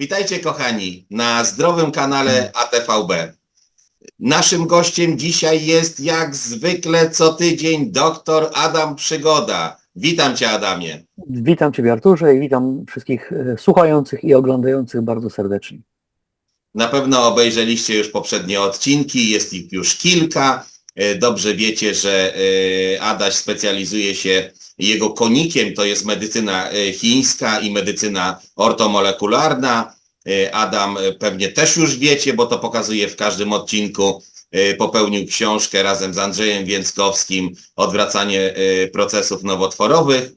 Witajcie kochani na zdrowym kanale ATVB. Naszym gościem dzisiaj jest jak zwykle co tydzień dr Adam Przygoda. Witam Cię Adamie. Witam Ciebie Arturze i witam wszystkich e, słuchających i oglądających bardzo serdecznie. Na pewno obejrzeliście już poprzednie odcinki, jest ich już kilka. E, Dobrze wiecie, że e, Adaś specjalizuje się, jego konikiem to jest medycyna e, chińska i medycyna ortomolekularna. E, Adam e, pewnie też już wiecie, bo to pokazuje w każdym odcinku. Popełnił książkę razem z Andrzejem Więckowskim Odwracanie procesów nowotworowych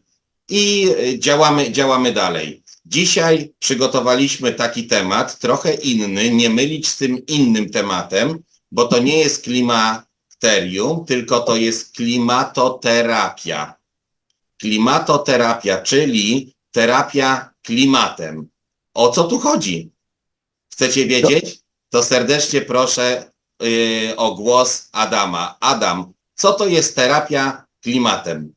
i działamy, działamy dalej. Dzisiaj przygotowaliśmy taki temat, trochę inny, nie mylić z tym innym tematem, bo to nie jest klimakterium, tylko to jest klimatoterapia. Klimatoterapia, czyli terapia klimatem. O co tu chodzi? Chcecie wiedzieć? To serdecznie proszę yy, o głos Adama. Adam, co to jest terapia klimatem?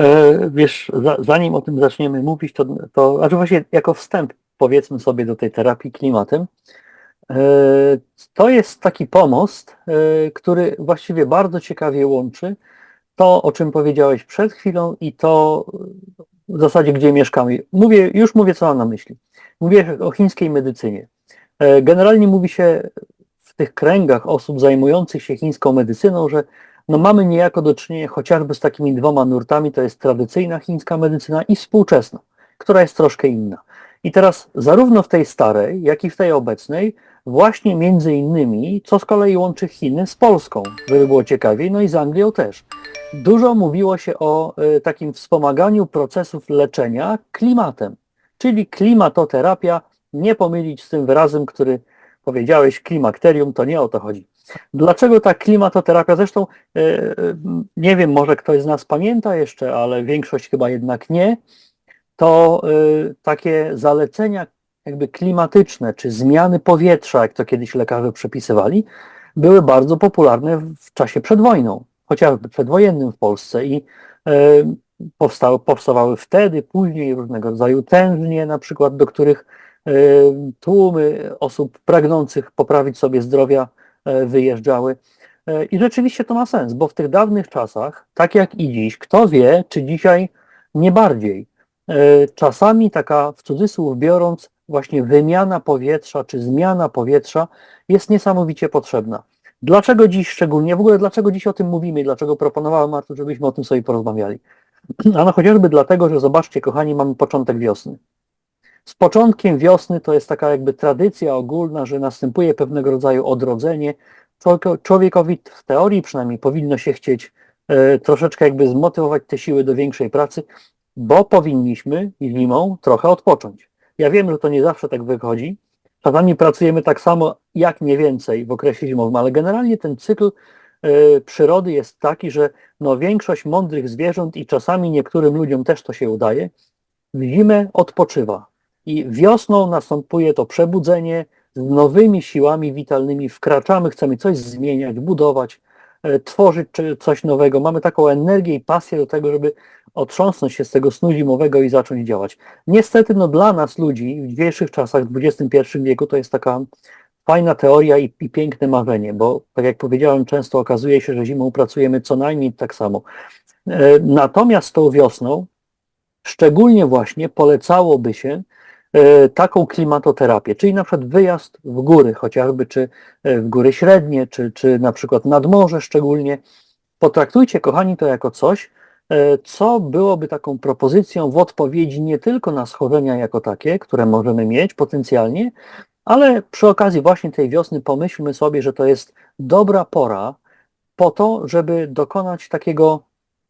E, Wiesz, za, zanim o tym zaczniemy mówić, to, to znaczy właśnie jako wstęp powiedzmy sobie do tej terapii klimatem. E, To jest taki pomost, e, który właściwie bardzo ciekawie łączy to, o czym powiedziałeś przed chwilą i to w zasadzie, gdzie mieszkamy. Mówię, już mówię, co mam na myśli. Mówię o chińskiej medycynie. E, Generalnie mówi się w tych kręgach osób zajmujących się chińską medycyną, że no mamy niejako do czynienia chociażby z takimi dwoma nurtami, to jest tradycyjna chińska medycyna i współczesna, która jest troszkę inna. I teraz zarówno w tej starej, jak i w tej obecnej, właśnie między innymi, co z kolei łączy Chiny z Polską, żeby było ciekawiej, no i z Anglią też. Dużo mówiło się o y, takim wspomaganiu procesów leczenia klimatem, czyli klimatoterapia, nie pomylić z tym wyrazem, który powiedziałeś, klimakterium, to nie o to chodzi. Dlaczego ta klimatoterapia? Zresztą e, e, nie wiem, może ktoś z nas pamięta jeszcze, ale większość chyba jednak nie. To e, takie zalecenia jakby klimatyczne, czy zmiany powietrza, jak to kiedyś lekarze przepisywali, były bardzo popularne w czasie przed wojną, chociażby przedwojennym w Polsce i powstały, powstawały wtedy, później różnego rodzaju tężnie, na przykład, do których tłumy osób pragnących poprawić sobie zdrowia e, wyjeżdżały. E, I rzeczywiście to ma sens, bo w tych dawnych czasach, tak jak i dziś, kto wie, czy dzisiaj nie bardziej, e, czasami taka w cudzysłów biorąc, właśnie wymiana powietrza czy zmiana powietrza jest niesamowicie potrzebna. Dlaczego dziś szczególnie, w ogóle dlaczego dziś o tym mówimy i dlaczego proponowałem Artur, żebyśmy o tym sobie porozmawiali? Ano chociażby dlatego, że zobaczcie, kochani, mamy początek wiosny. Z początkiem wiosny to jest taka jakby tradycja ogólna, że następuje pewnego rodzaju odrodzenie. Człowiekowi w teorii przynajmniej powinno się chcieć e, troszeczkę jakby zmotywować te siły do większej pracy, bo powinniśmy zimą trochę odpocząć. Ja wiem, że to nie zawsze tak wychodzi. Czasami pracujemy tak samo, jak nie więcej w okresie zimowym, ale generalnie ten cykl e, przyrody jest taki, że no większość mądrych zwierząt i czasami niektórym ludziom też to się udaje, w zimę odpoczywa. I wiosną następuje to przebudzenie, z nowymi siłami witalnymi wkraczamy, chcemy coś zmieniać, budować, e, tworzyć coś nowego. Mamy taką energię i pasję do tego, żeby otrząsnąć się z tego snu zimowego i zacząć działać. Niestety no, dla nas ludzi w dzisiejszych czasach, w XXI wieku, to jest taka fajna teoria i, i piękne marzenie, bo tak jak powiedziałem, często okazuje się, że zimą pracujemy co najmniej tak samo. E, Natomiast tą wiosną szczególnie właśnie polecałoby się e, taką klimatoterapię, czyli na przykład wyjazd w góry chociażby, czy e, w góry średnie, czy, czy na przykład nad morze szczególnie. Potraktujcie, kochani, to jako coś, co byłoby taką propozycją w odpowiedzi nie tylko na schorzenia jako takie, które możemy mieć potencjalnie, ale przy okazji właśnie tej wiosny pomyślmy sobie, że to jest dobra pora po to, żeby dokonać takiego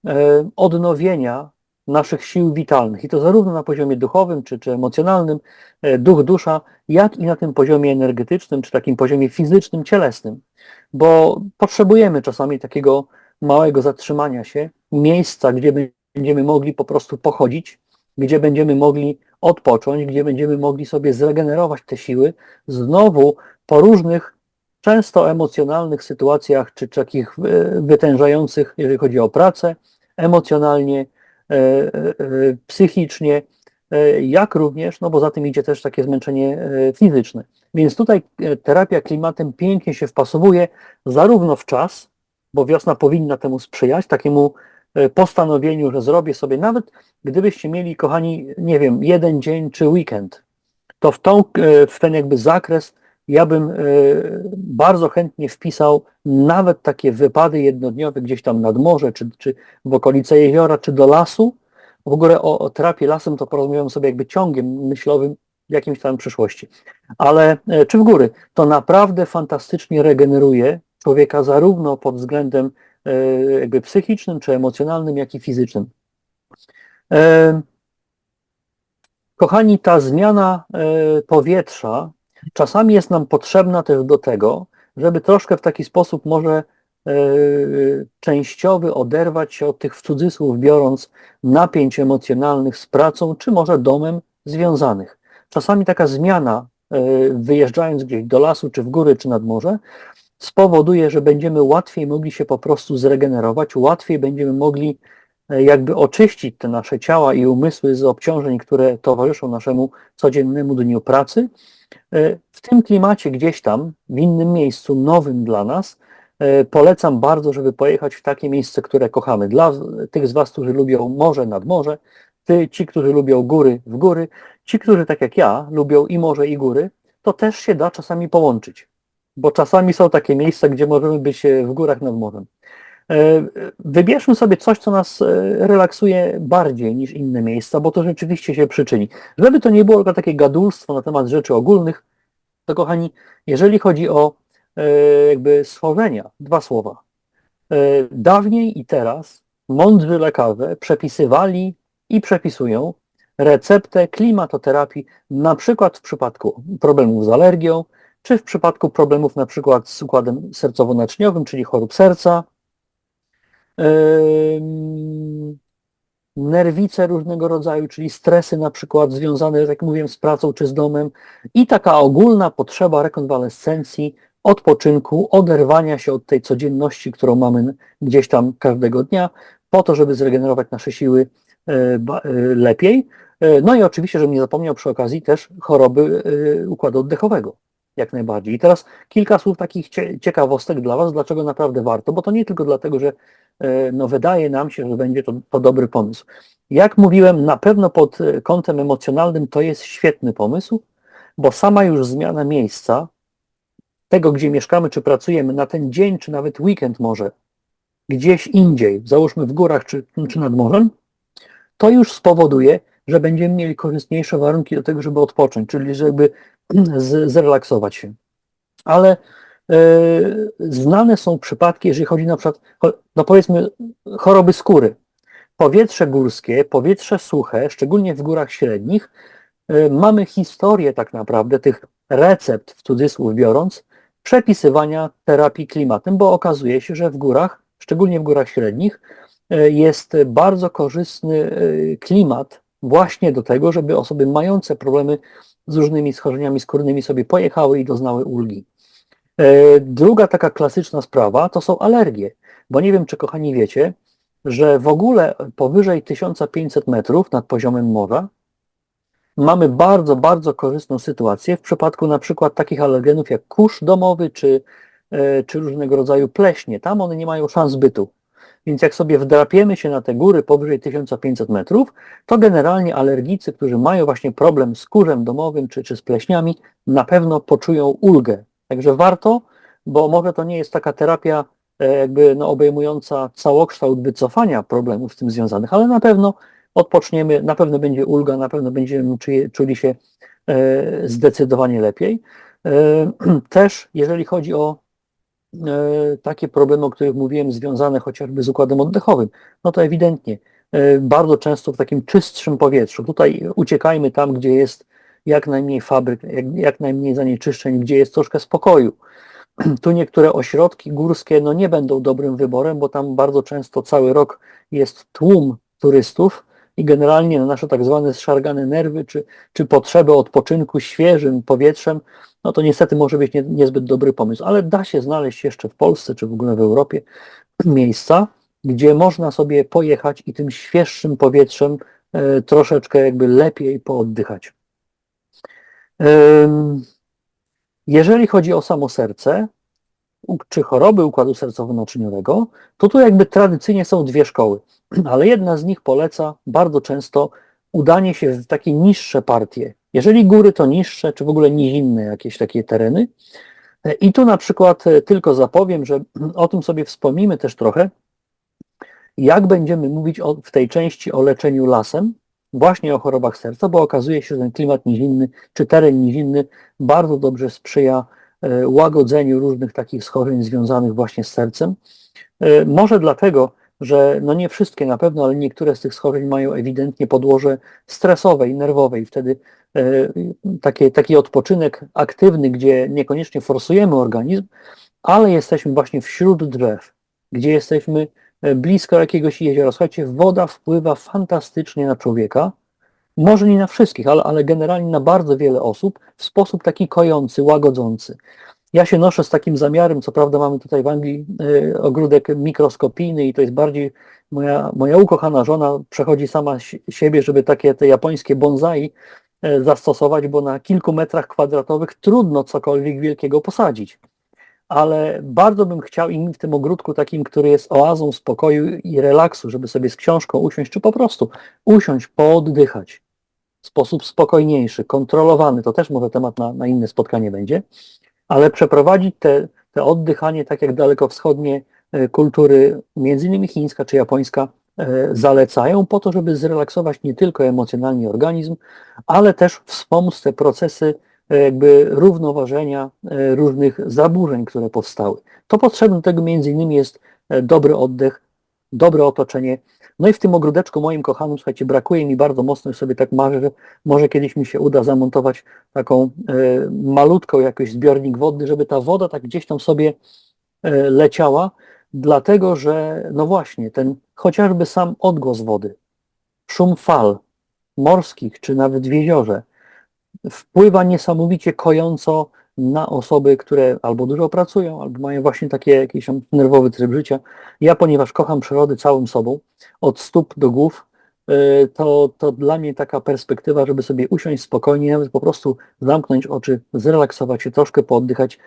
e, odnowienia naszych sił witalnych i to zarówno na poziomie duchowym czy, czy emocjonalnym, e, duch, dusza, jak i na tym poziomie energetycznym, czy takim poziomie fizycznym, cielesnym. Bo potrzebujemy czasami takiego małego zatrzymania się, miejsca, gdzie będziemy mogli po prostu pochodzić, gdzie będziemy mogli odpocząć, gdzie będziemy mogli sobie zregenerować te siły, znowu po różnych, często emocjonalnych sytuacjach, czy takich e, wytężających, jeżeli chodzi o pracę, emocjonalnie, e, e, psychicznie, jak również, no bo za tym idzie też takie zmęczenie fizyczne. Więc tutaj terapia klimatem pięknie się wpasowuje zarówno w czas, bo wiosna powinna temu sprzyjać, takiemu postanowieniu, że zrobię sobie, nawet gdybyście mieli, kochani, nie wiem, jeden dzień czy weekend, to w, tą, e, w ten jakby zakres ja bym e, bardzo chętnie wpisał nawet takie wypady jednodniowe gdzieś tam nad morze, czy, czy w okolice jeziora, czy do lasu. W ogóle o, o terapię lasem to porozmawiam sobie jakby ciągiem myślowym w jakimś tam przyszłości. Ale e, czy w góry, to naprawdę fantastycznie regeneruje człowieka zarówno pod względem e, jakby psychicznym, czy emocjonalnym, jak i fizycznym. E, Kochani, ta zmiana e, powietrza czasami jest nam potrzebna też do tego, żeby troszkę w taki sposób może e, częściowy oderwać się od tych w cudzysłów biorąc napięć emocjonalnych z pracą, czy może domem związanych. Czasami taka zmiana, e, wyjeżdżając gdzieś do lasu, czy w góry, czy nad morze, spowoduje, że będziemy łatwiej mogli się po prostu zregenerować, łatwiej będziemy mogli e, jakby oczyścić te nasze ciała i umysły z obciążeń, które towarzyszą naszemu codziennemu dniu pracy. E, W tym klimacie gdzieś tam, w innym miejscu, nowym dla nas, e, polecam bardzo, żeby pojechać w takie miejsce, które kochamy. Dla tych z Was, którzy lubią morze nad morze, ty, ci, którzy lubią góry w góry, ci, którzy tak jak ja lubią i morze i góry, to też się da czasami połączyć. Bo czasami są takie miejsca, gdzie możemy być e, w górach nad morzem. E, Wybierzmy sobie coś, co nas e, relaksuje bardziej niż inne miejsca, bo to rzeczywiście się przyczyni. Żeby to nie było tylko takie gadulstwo na temat rzeczy ogólnych, to kochani, jeżeli chodzi o jakby stworzenia, dwa słowa. Dawniej i teraz mądrzy lekarze przepisywali i przepisują receptę klimatoterapii, na przykład w przypadku problemów z alergią, czy w przypadku problemów na przykład z układem sercowo-naczyniowym, czyli chorób serca, nerwice różnego rodzaju, czyli stresy na przykład związane, jak mówiłem, z pracą czy z domem i taka ogólna potrzeba rekonwalescencji, odpoczynku, oderwania się od tej codzienności, którą mamy gdzieś tam każdego dnia, po to, żeby zregenerować nasze siły e, e, lepiej. E, No i oczywiście, żebym nie zapomniał przy okazji też choroby układu oddechowego. Jak najbardziej. I teraz kilka słów takich cie- ciekawostek dla Was, dlaczego naprawdę warto, bo to nie tylko dlatego, że e, no, wydaje nam się, że będzie to, to dobry pomysł. Jak mówiłem, na pewno pod e, kątem emocjonalnym to jest świetny pomysł, bo sama już zmiana miejsca, tego gdzie mieszkamy czy pracujemy na ten dzień, czy nawet weekend może, gdzieś indziej, załóżmy w górach czy, czy nad morzem, to już spowoduje, że będziemy mieli korzystniejsze warunki do tego, żeby odpocząć, czyli żeby zrelaksować się. Ale e, znane są przypadki, jeżeli chodzi na przykład, no powiedzmy, choroby skóry. Powietrze górskie, powietrze suche, szczególnie w górach średnich, e, mamy historię tak naprawdę tych recept, w cudzysłów biorąc, przepisywania terapii klimatem, bo okazuje się, że w górach, szczególnie w górach średnich, e, jest bardzo korzystny klimat właśnie do tego, żeby osoby mające problemy z różnymi schorzeniami skórnymi sobie pojechały i doznały ulgi. E, Druga taka klasyczna sprawa to są alergie, bo nie wiem, czy kochani wiecie, że w ogóle powyżej 1500 metrów nad poziomem morza mamy bardzo, bardzo korzystną sytuację w przypadku na przykład takich alergenów jak kurz domowy czy, e, czy różnego rodzaju pleśnie. Tam one nie mają szans bytu. Więc jak sobie wdrapiemy się na te góry powyżej 1500 metrów, to generalnie alergicy, którzy mają właśnie problem z kurzem domowym czy, czy z pleśniami, na pewno poczują ulgę. Także warto, bo może to nie jest taka terapia e, jakby no, obejmująca całokształt wycofania problemów z tym związanych, ale na pewno odpoczniemy, na pewno będzie ulga, na pewno będziemy czuli, się e, zdecydowanie lepiej. E, Też jeżeli chodzi o takie problemy, o których mówiłem, związane chociażby z układem oddechowym, no to ewidentnie e, bardzo często w takim czystszym powietrzu. Tutaj uciekajmy tam, gdzie jest jak najmniej fabryk, jak, jak najmniej zanieczyszczeń, gdzie jest troszkę spokoju. Tu niektóre ośrodki górskie no nie będą dobrym wyborem, bo tam bardzo często cały rok jest tłum turystów i generalnie na nasze tak zwane zszargane nerwy czy, czy potrzeby odpoczynku świeżym powietrzem, no to niestety może być nie, niezbyt dobry pomysł, ale da się znaleźć jeszcze w Polsce czy w ogóle w Europie miejsca, gdzie można sobie pojechać i tym świeższym powietrzem e, troszeczkę jakby lepiej pooddychać. Jeżeli chodzi o samo serce, czy choroby układu sercowo-naczyniowego, to tu jakby tradycyjnie są dwie szkoły, ale jedna z nich poleca bardzo często udanie się w takie niższe partie. Jeżeli góry, to niższe, czy w ogóle nizinne jakieś takie tereny. E, I tu na przykład e, tylko zapowiem, że o tym sobie wspomnimy też trochę, jak będziemy mówić o, w tej części o leczeniu lasem, właśnie o chorobach serca, bo okazuje się, że ten klimat nizinny, czy teren nizinny bardzo dobrze sprzyja łagodzeniu różnych takich schorzeń związanych właśnie z sercem. E, Może dlatego, że no nie wszystkie na pewno, ale niektóre z tych schorzeń mają ewidentnie podłoże stresowe i nerwowe i wtedy e, takie, taki odpoczynek aktywny, gdzie niekoniecznie forsujemy organizm, ale jesteśmy właśnie wśród drzew, gdzie jesteśmy e, blisko jakiegoś jeziora. Słuchajcie, woda wpływa fantastycznie na człowieka, może nie na wszystkich, ale, ale generalnie na bardzo wiele osób w sposób taki kojący, łagodzący. Ja się noszę z takim zamiarem, co prawda mamy tutaj w Anglii y, ogródek mikroskopijny i to jest bardziej moja, moja ukochana żona przechodzi sama si- siebie, żeby takie te japońskie bonsai y, zastosować, bo na kilku metrach kwadratowych trudno cokolwiek wielkiego posadzić. Ale bardzo bym chciał im w tym ogródku takim, który jest oazą spokoju i relaksu, żeby sobie z książką usiąść, czy po prostu usiąść, pooddychać w sposób spokojniejszy, kontrolowany, to też może temat na, na inne spotkanie będzie, ale przeprowadzić te, te oddychanie, tak jak dalekowschodnie e, kultury, między innymi chińska czy japońska, e, zalecają po to, żeby zrelaksować nie tylko emocjonalnie organizm, ale też wspomóc te procesy jakby równoważenia e, różnych zaburzeń, które powstały. To potrzebne tego między innymi jest e, dobry oddech, dobre otoczenie. No i w tym ogródeczku moim kochanym, słuchajcie, brakuje mi bardzo mocno i sobie tak marzę, że może kiedyś mi się uda zamontować taką e, malutką jakiś zbiornik wodny, żeby ta woda tak gdzieś tam sobie e, leciała, dlatego że no właśnie, ten chociażby sam odgłos wody, szum fal morskich czy nawet w jeziorze wpływa niesamowicie kojąco na osoby, które albo dużo pracują, albo mają właśnie taki jakiś nerwowy tryb życia. Ja, ponieważ kocham przyrody całym sobą, od stóp do głów, y, to, to dla mnie taka perspektywa, żeby sobie usiąść spokojnie, po prostu zamknąć oczy, zrelaksować się, troszkę pooddychać,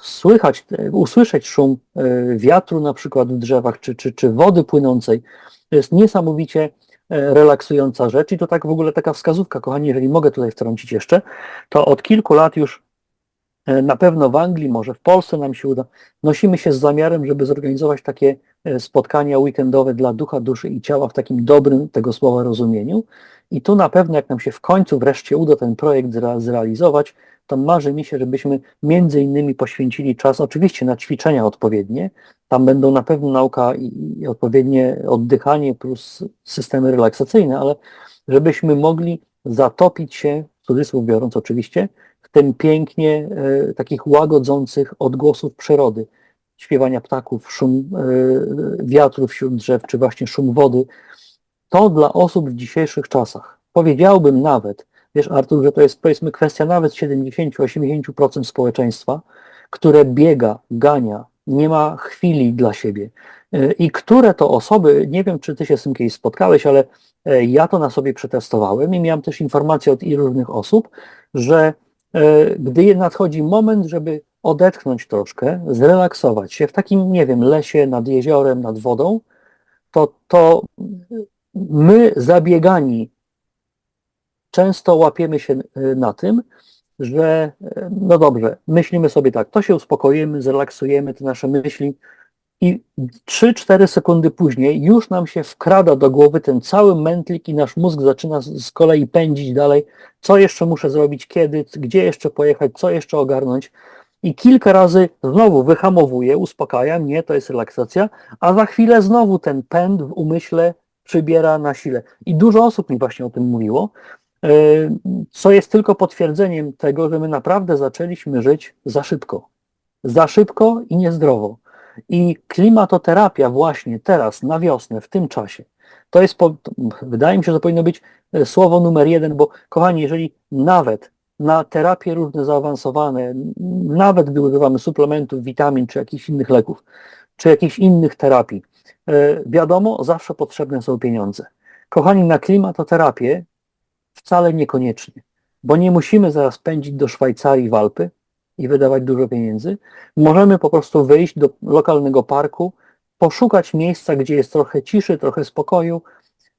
słychać, usłyszeć szum e, wiatru na przykład w drzewach, czy, czy, czy wody płynącej. To jest niesamowicie relaksująca rzecz i to tak w ogóle taka wskazówka, kochani, jeżeli mogę tutaj wtrącić jeszcze, to od kilku lat już e, na pewno w Anglii, może w Polsce nam się uda, nosimy się z zamiarem, żeby zorganizować takie e, spotkania weekendowe dla ducha, duszy i ciała w takim dobrym tego słowa rozumieniu. I tu na pewno, jak nam się w końcu wreszcie uda ten projekt zre- zrealizować, to marzy mi się, żebyśmy między innymi poświęcili czas oczywiście na ćwiczenia odpowiednie. Tam będą na pewno nauka i, odpowiednie oddychanie plus systemy relaksacyjne, ale żebyśmy mogli zatopić się, w cudzysłów biorąc oczywiście, w tym pięknie e, takich łagodzących odgłosów przyrody, śpiewania ptaków, szum e, wiatru wśród drzew, czy właśnie szum wody. To dla osób w dzisiejszych czasach, powiedziałbym nawet, wiesz Artur, że to jest powiedzmy kwestia nawet 70-80% społeczeństwa, które biega, gania, nie ma chwili dla siebie. E, I które to osoby, nie wiem czy ty się z tym kiedyś spotkałeś, ale e, ja to na sobie przetestowałem i miałem też informacje od ilu różnych osób, że e, gdy nadchodzi moment, żeby odetchnąć troszkę, zrelaksować się w takim, nie wiem, lesie, nad jeziorem, nad wodą, to, to my zabiegani często łapiemy się y, na tym, że y, no dobrze, myślimy sobie tak, to się uspokoimy, zrelaksujemy te nasze myśli i 3-4 sekundy później już nam się wkrada do głowy ten cały mętlik i nasz mózg zaczyna z, kolei pędzić dalej, co jeszcze muszę zrobić, kiedy, gdzie jeszcze pojechać, co jeszcze ogarnąć i kilka razy znowu wyhamowuje, uspokaja mnie, to jest relaksacja, a za chwilę znowu ten pęd w umyśle przybiera na sile. I dużo osób mi właśnie o tym mówiło, co jest tylko potwierdzeniem tego, że my naprawdę zaczęliśmy żyć za szybko. Za szybko i niezdrowo. I klimatoterapia właśnie teraz, na wiosnę, w tym czasie, to jest, po, wydaje mi się, że powinno być e, słowo numer jeden, bo kochani, jeżeli nawet na terapie różne zaawansowane, nawet gdy używamy suplementów, witamin czy jakichś innych leków, czy jakichś innych terapii, e, wiadomo, zawsze potrzebne są pieniądze. Kochani, na klimatoterapię wcale niekoniecznie, bo nie musimy zaraz pędzić do Szwajcarii w Alpy i wydawać dużo pieniędzy. Możemy po prostu wyjść do lokalnego parku, poszukać miejsca, gdzie jest trochę ciszy, trochę spokoju,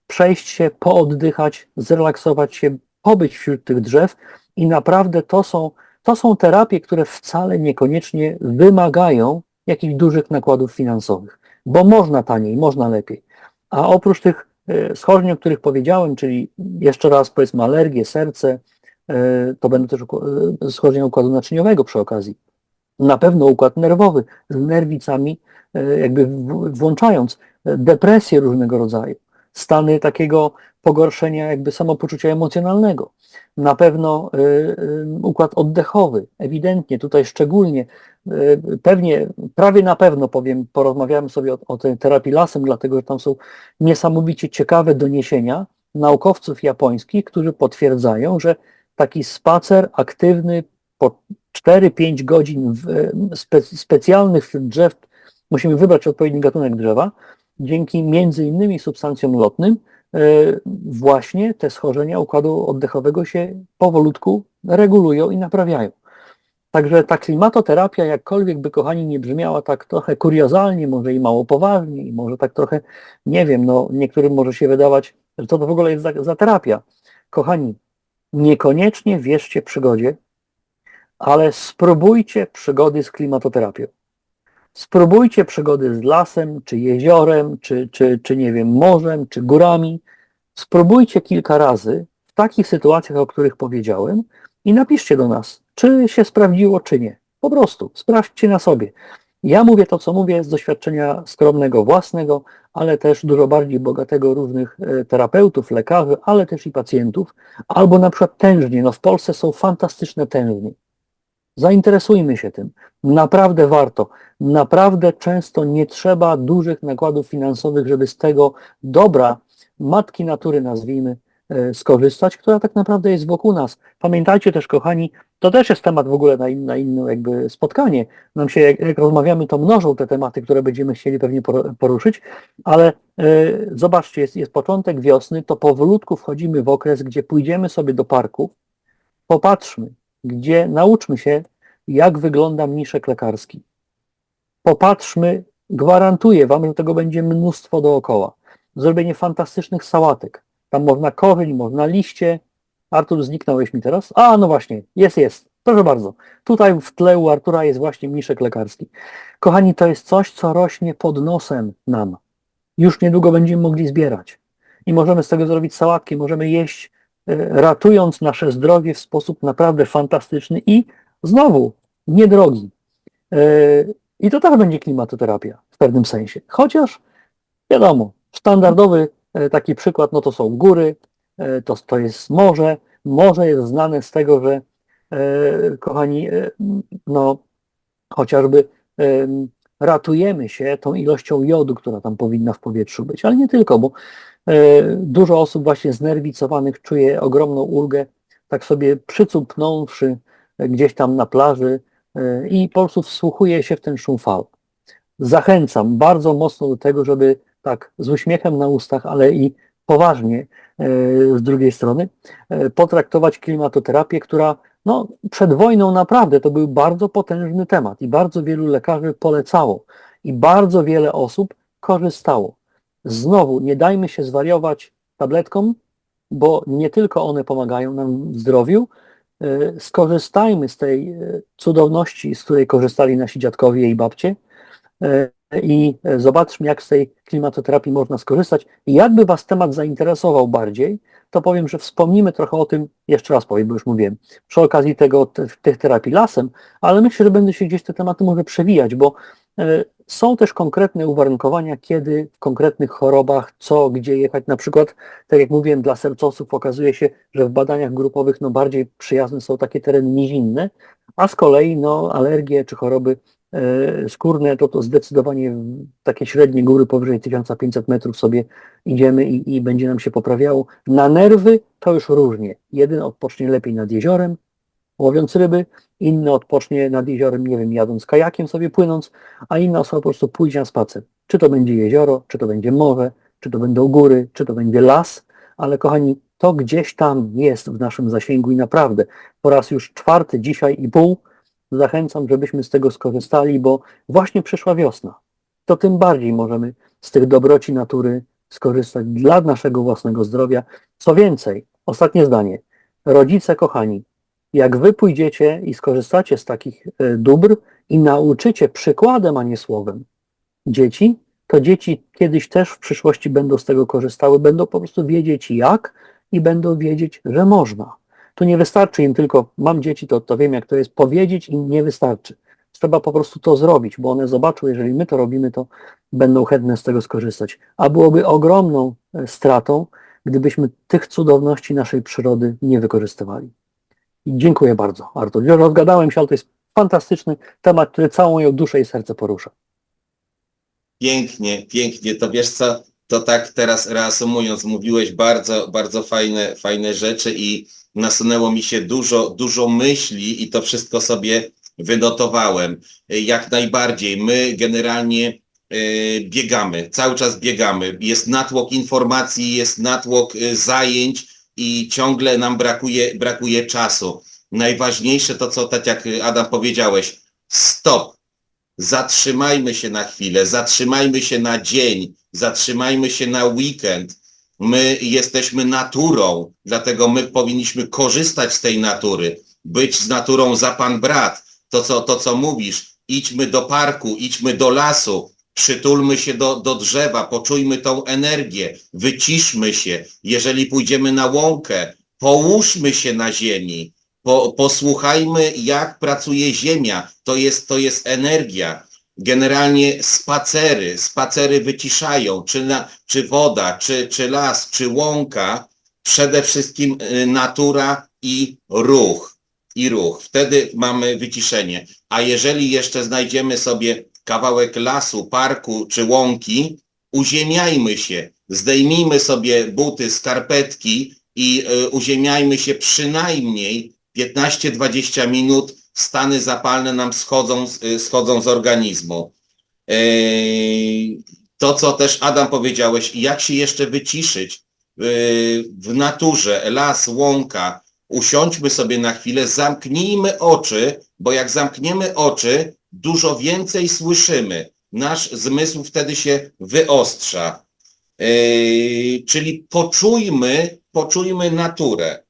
przejść się, pooddychać, zrelaksować się, pobyć wśród tych drzew i naprawdę to są, to są terapie, które wcale niekoniecznie wymagają jakichś dużych nakładów finansowych, bo można taniej, można lepiej. A oprócz tych schorzeń, o których powiedziałem, czyli jeszcze raz powiedzmy alergie, serce, e, to będą też e, schorzenia układu naczyniowego przy okazji. Na pewno układ nerwowy z nerwicami, e, jakby włączając e, depresje różnego rodzaju, stany takiego pogorszenia jakby samopoczucia emocjonalnego. Na pewno y, y, układ oddechowy, ewidentnie, tutaj szczególnie, y, pewnie, prawie na pewno powiem, porozmawiamy sobie o, o tej terapii lasem, dlatego że tam są niesamowicie ciekawe doniesienia naukowców japońskich, którzy potwierdzają, że taki spacer aktywny po 4-5 godzin w spe, specjalnych wśród drzew, musimy wybrać odpowiedni gatunek drzewa, dzięki między innymi substancjom lotnym, e, właśnie te schorzenia układu oddechowego się powolutku regulują i naprawiają. Także ta klimatoterapia, jakkolwiek by kochani nie brzmiała tak trochę kuriozalnie, może i mało poważnie, i może tak trochę, nie wiem, no niektórym może się wydawać, że to, to w ogóle jest za, za terapia. Kochani, niekoniecznie wierzcie przygodzie, ale spróbujcie przygody z klimatoterapią. Spróbujcie przygody z lasem, czy jeziorem, czy, czy, czy nie wiem, morzem, czy górami. Spróbujcie kilka razy w takich sytuacjach, o których powiedziałem i napiszcie do nas, czy się sprawdziło, czy nie. Po prostu sprawdźcie na sobie. Ja mówię to, co mówię z doświadczenia skromnego własnego, ale też dużo bardziej bogatego różnych e, terapeutów, lekarzy, ale też i pacjentów, albo na przykład tężnie. No w Polsce są fantastyczne tężnie. Zainteresujmy się tym. Naprawdę warto. Naprawdę często nie trzeba dużych nakładów finansowych, żeby z tego dobra matki natury, nazwijmy, e, skorzystać, która tak naprawdę jest wokół nas. Pamiętajcie też, kochani, to też jest temat w ogóle na, in, inne jakby spotkanie. Nam się, jak, jak rozmawiamy, to mnożą te tematy, które będziemy chcieli pewnie por- poruszyć, ale e, zobaczcie, jest, jest początek wiosny, to powolutku wchodzimy w okres, gdzie pójdziemy sobie do parku, popatrzmy, gdzie nauczmy się, jak wygląda mniszek lekarski. Popatrzmy, gwarantuję Wam, że tego będzie mnóstwo dookoła. Zrobienie fantastycznych sałatek. Tam można korzeń, można liście. Artur, zniknąłeś mi teraz? A, no właśnie, jest, jest. Proszę bardzo. Tutaj w tle u Artura jest właśnie mniszek lekarski. Kochani, to jest coś, co rośnie pod nosem nam. Już niedługo będziemy mogli zbierać. I możemy z tego zrobić sałatki, możemy jeść, ratując nasze zdrowie w sposób naprawdę fantastyczny i znowu niedrogi. E, I to też będzie klimatoterapia w pewnym sensie. Chociaż wiadomo, standardowy e, taki przykład, no to są góry, e, to, to jest morze. Morze jest znane z tego, że e, kochani, e, no chociażby em, ratujemy się tą ilością jodu, która tam powinna w powietrzu być, ale nie tylko, bo e, dużo osób właśnie znerwicowanych czuje ogromną ulgę, tak sobie przycupnąwszy gdzieś tam na plaży e, i po prostu wsłuchuje się w ten szum fal. Zachęcam bardzo mocno do tego, żeby tak z uśmiechem na ustach, ale i poważnie e, z drugiej strony e, potraktować klimatoterapię, która no, przed wojną naprawdę to był bardzo potężny temat i bardzo wielu lekarzy polecało i bardzo wiele osób korzystało. Znowu, nie dajmy się zwariować tabletkom, bo nie tylko one pomagają nam w zdrowiu, e, skorzystajmy z tej e, cudowności, z której korzystali nasi dziadkowie i babcie i e, zobaczmy, jak z tej klimatoterapii można skorzystać. I jakby Was temat zainteresował bardziej, to powiem, że wspomnimy trochę o tym, jeszcze raz powiem, bo już mówiłem, przy okazji tego, te, tych terapii lasem, ale myślę, że będę się gdzieś te tematy może przewijać, bo e, są też konkretne uwarunkowania, kiedy w konkretnych chorobach, co, gdzie jechać. Na przykład, tak jak mówiłem, dla sercowców okazuje się, że w badaniach grupowych no, bardziej przyjazne są takie tereny nizinne, a z kolei no, alergie czy choroby skórne, to to zdecydowanie takie średnie góry powyżej 1500 metrów sobie idziemy i, i będzie nam się poprawiało. Na nerwy to już różnie. Jeden odpocznie lepiej nad jeziorem, łowiąc ryby, inny odpocznie nad jeziorem, nie wiem, jadąc kajakiem sobie płynąc, a inna osoba po prostu pójdzie na spacer. Czy to będzie jezioro, czy to będzie morze, czy to będą góry, czy to będzie las, ale kochani, to gdzieś tam jest w naszym zasięgu i naprawdę po raz już czwarty dzisiaj i pół zachęcam, żebyśmy z tego skorzystali, bo właśnie przyszła wiosna. To tym bardziej możemy z tych dobroci natury skorzystać dla naszego własnego zdrowia. Co więcej, ostatnie zdanie. Rodzice kochani, jak wy pójdziecie i skorzystacie z takich e, dóbr i nauczycie przykładem, a nie słowem dzieci, to dzieci kiedyś też w przyszłości będą z tego korzystały, będą po prostu wiedzieć jak i będą wiedzieć, że można. Tu nie wystarczy im tylko, mam dzieci, to, to wiem jak to jest, powiedzieć im nie wystarczy. Trzeba po prostu to zrobić, bo one zobaczą, jeżeli my to robimy, to będą chętne z tego skorzystać. A byłoby ogromną e, stratą, gdybyśmy tych cudowności naszej przyrody nie wykorzystywali. I dziękuję bardzo, Artur. Rozgadałem się, ale to jest fantastyczny temat, który całą moją duszę i serce porusza. Pięknie, pięknie. To wiesz co, to tak teraz reasumując, mówiłeś bardzo, bardzo fajne, fajne rzeczy i nasunęło mi się dużo, dużo myśli i to wszystko sobie wynotowałem. Jak najbardziej. My generalnie e, biegamy, cały czas biegamy. Jest natłok informacji, jest natłok e, zajęć i ciągle nam brakuje, brakuje czasu. Najważniejsze to, co tak jak Adam powiedziałeś, stop. Zatrzymajmy się na chwilę, zatrzymajmy się na dzień, zatrzymajmy się na weekend. My jesteśmy naturą, dlatego my powinniśmy korzystać z tej natury, być z naturą za pan brat. To co, to, co mówisz, idźmy do parku, idźmy do lasu, przytulmy się do, do drzewa, poczujmy tą energię, wyciszmy się. Jeżeli pójdziemy na łąkę, połóżmy się na ziemi, po, posłuchajmy, jak pracuje ziemia. To jest, to jest energia. Generalnie spacery, spacery wyciszają, czy, na, czy woda, czy, czy las, czy łąka. Przede wszystkim y, natura i ruch. I ruch. Wtedy mamy wyciszenie. A jeżeli jeszcze znajdziemy sobie kawałek lasu, parku czy łąki, uziemiajmy się, zdejmijmy sobie buty, skarpetki i y, uziemiajmy się przynajmniej 15-20 minut stany zapalne nam schodzą, y, schodzą z organizmu. To, co też Adam powiedziałeś, jak się jeszcze wyciszyć yy, w naturze, las, łąka, usiądźmy sobie na chwilę, zamknijmy oczy, bo jak zamkniemy oczy, dużo więcej słyszymy. Nasz zmysł wtedy się wyostrza. Czyli poczujmy, poczujmy naturę.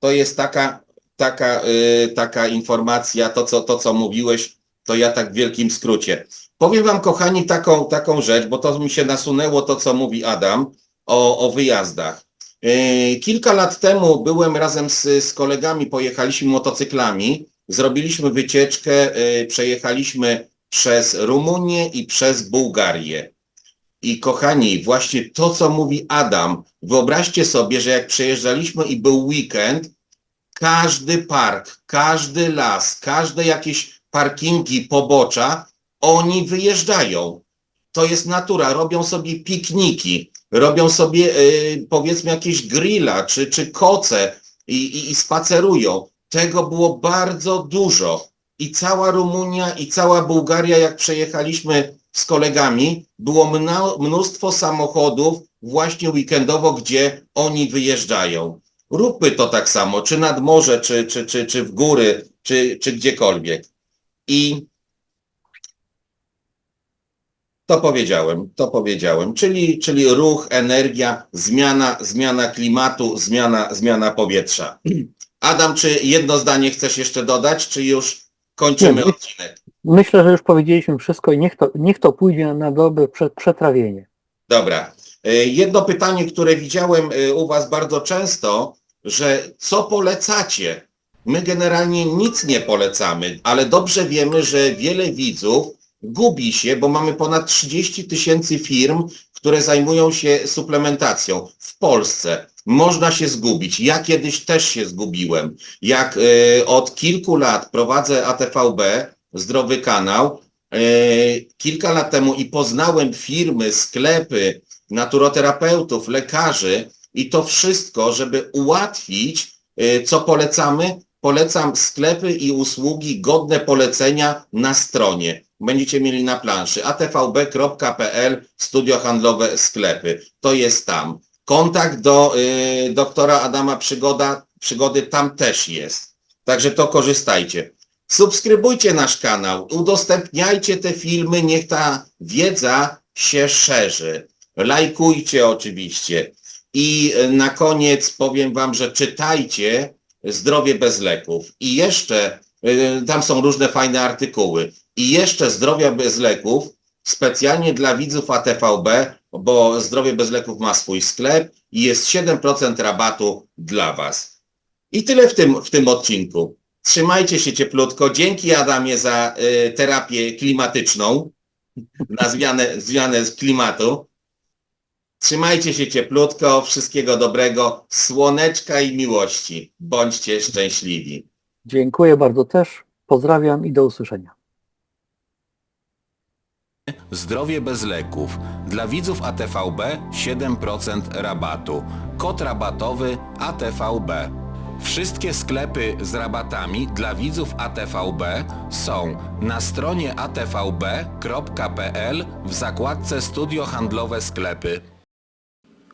To jest taka, taka, y, taka informacja, to co, to co mówiłeś, to ja tak w wielkim skrócie. Powiem wam, kochani, taką, taką rzecz, bo to mi się nasunęło to, co mówi Adam o, o wyjazdach. Y, Kilka lat temu byłem razem z, z kolegami, pojechaliśmy motocyklami, zrobiliśmy wycieczkę, y, przejechaliśmy przez Rumunię i przez Bułgarię. I kochani, właśnie to, co mówi Adam, wyobraźcie sobie, że jak przejeżdżaliśmy i był weekend, każdy park, każdy las, każde jakieś parkingi, pobocza, oni wyjeżdżają. To jest natura, robią sobie pikniki, robią sobie y, powiedzmy jakieś grilla czy, czy koce i, i, i spacerują. Tego było bardzo dużo. I cała Rumunia i cała Bułgaria, jak przejechaliśmy z kolegami, było mnóstwo samochodów właśnie weekendowo, gdzie oni wyjeżdżają. Róbmy to tak samo, czy nad morze, czy, czy, czy, czy w góry, czy, czy gdziekolwiek. I to powiedziałem, to powiedziałem, czyli, czyli ruch, energia, zmiana, zmiana klimatu, zmiana, zmiana powietrza. Adam, czy jedno zdanie chcesz jeszcze dodać, czy już kończymy Nie, odcinek? Myślę, że już powiedzieliśmy wszystko i niech to, niech to pójdzie na dobre prze- przetrawienie. Dobra. E, Jedno pytanie, które widziałem e, u Was bardzo często, że co polecacie? My generalnie nic nie polecamy, ale dobrze wiemy, że wiele widzów gubi się, bo mamy ponad 30 tysięcy firm, które zajmują się suplementacją w Polsce. Można się zgubić. Ja kiedyś też się zgubiłem. Jak e, od kilku lat prowadzę ATVB, zdrowy kanał, e, kilka lat temu i poznałem firmy, sklepy, naturoterapeutów, lekarzy i to wszystko, żeby ułatwić, y, co polecamy, polecam sklepy i usługi godne polecenia na stronie. będziecie mieli na planszy atvb.pl studio handlowe sklepy. To jest tam. Kontakt do y, doktora Adama Przygoda, Przygody tam też jest. Także to korzystajcie. Subskrybujcie nasz kanał, udostępniajcie te filmy, niech ta wiedza się szerzy. Lajkujcie oczywiście. I y, na koniec powiem Wam, że czytajcie Zdrowie bez leków. I jeszcze, y, tam są różne fajne artykuły. I jeszcze Zdrowia bez leków, specjalnie dla widzów ATVB, bo Zdrowie bez leków ma swój sklep i jest 7% rabatu dla Was. I tyle w tym, w tym odcinku. Trzymajcie się cieplutko. Dzięki Adamie za y, terapię klimatyczną, na zmianę, zmianę z klimatu. Trzymajcie się cieplutko, wszystkiego dobrego, słoneczka i miłości. Bądźcie szczęśliwi. Dziękuję bardzo też. Pozdrawiam i do usłyszenia. Zdrowie bez leków. Dla widzów ATVB 7% rabatu. Kod rabatowy ATVB. Wszystkie sklepy z rabatami dla widzów ATVB są na stronie atvb.pl w zakładce Studio Handlowe Sklepy.